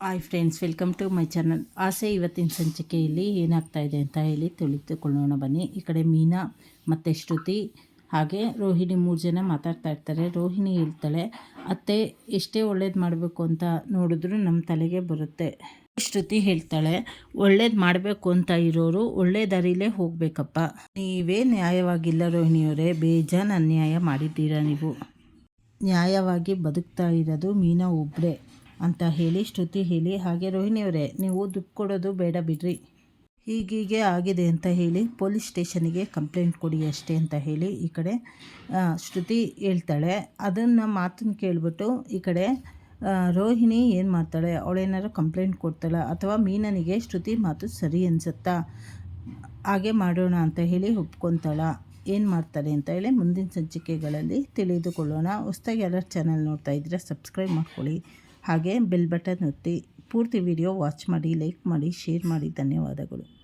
Hi friends welcome to my channel ಆಸೆ ಇವತ್ತಿನ ಸಂಚಿಕೆಯಲ್ಲಿ ಏನಾಗ್ತಾ ಇದೆ ಅಂತ ಹೇಳಿ ತಿಳಿದುಕೊಳ್ಳೋಣ ಬನ್ನಿ. ಈ ಕಡೆ ಮೀನಾ ಮತ್ತು ಶ್ರುತಿ ಹಾಗೆ ರೋಹಿಣಿ ಮೂರು ಜನ ಮಾತಾಡ್ತಾ ಇರ್ತಾರೆ. ರೋಹಿಣಿ ಹೇಳ್ತಾಳೆ, ಅತ್ತೆ, ಎಷ್ಟೇ ಒಳ್ಳೇದು ಮಾಡಬೇಕು ಅಂತ ನೋಡಿದ್ರು ನಮ್ಮ ತಲೆಗೆ ಬರುತ್ತೆ. ಶ್ರುತಿ ಹೇಳ್ತಾಳೆ, ಒಳ್ಳೇದು ಮಾಡಬೇಕು ಅಂತ ಇರೋರು ಒಳ್ಳೆ ದಾರಿಲೇ ಹೋಗಬೇಕಪ್ಪ. ನೀವೇ ನ್ಯಾಯವಾಗಿಲ್ಲ ರೋಹಿಣಿಯವರೇ, ಬೇಜಾನ್ ಅನ್ಯಾಯ ಮಾಡಿದ್ದೀರಾ ನೀವು? ನ್ಯಾಯವಾಗಿ ಬದುಕ್ತಾ ಇರೋದು ಮೀನಾ ಒಬ್ಬರೇ ಅಂತ ಹೇಳಿ ಶ್ರುತಿ ಹೇಳಿ, ಹಾಗೆ ರೋಹಿಣಿಯವರೇ, ನೀವು ದುಡ್ಡು ಕೊಡೋದು ಬೇಡ ಬಿಡ್ರಿ. ಹೀಗೀಗೆ ಆಗಿದೆ ಅಂತ ಹೇಳಿ ಪೊಲೀಸ್ ಸ್ಟೇಷನಿಗೆ ಕಂಪ್ಲೇಂಟ್ ಕೊಡಿ ಅಷ್ಟೇ ಅಂತ ಹೇಳಿ ಈ ಕಡೆ ಶ್ರುತಿ ಹೇಳ್ತಾಳೆ. ಅದನ್ನು ಮಾತನ್ನು ಕೇಳಿಬಿಟ್ಟು ಈ ಕಡೆ ರೋಹಿಣಿ ಏನು ಮಾಡ್ತಾಳೆ? ಅವಳೇನಾರು ಕಂಪ್ಲೇಂಟ್ ಕೊಡ್ತಾಳೆ? ಅಥವಾ ಮೀನನಿಗೆ ಶ್ರುತಿ ಮಾತು ಸರಿ ಅನ್ಸುತ್ತಾ? ಹಾಗೆ ಮಾಡೋಣ ಅಂತ ಹೇಳಿ ಒಪ್ಕೊತಾಳ? ಏನು ಮಾಡ್ತಾರೆ ಅಂತ ಹೇಳಿ ಮುಂದಿನ ಸಂಚಿಕೆಗಳಲ್ಲಿ ತಿಳಿದುಕೊಳ್ಳೋಣ. ಹೊಸ್ದಾಗಿ ಎಲ್ಲರ ಚಾನಲ್ ನೋಡ್ತಾ ಇದ್ದರೆ ಸಬ್ಸ್ಕ್ರೈಬ್ ಮಾಡ್ಕೊಳ್ಳಿ. ಹಾಗೆ ಬೆಲ್ ಬಟನ್ ಒತ್ತಿ ಪೂರ್ತಿ ವಿಡಿಯೋ ವಾಚ್ ಮಾಡಿ ಲೈಕ್ ಮಾಡಿ ಶೇರ್ ಮಾಡಿ. ಧನ್ಯವಾದಗಳು.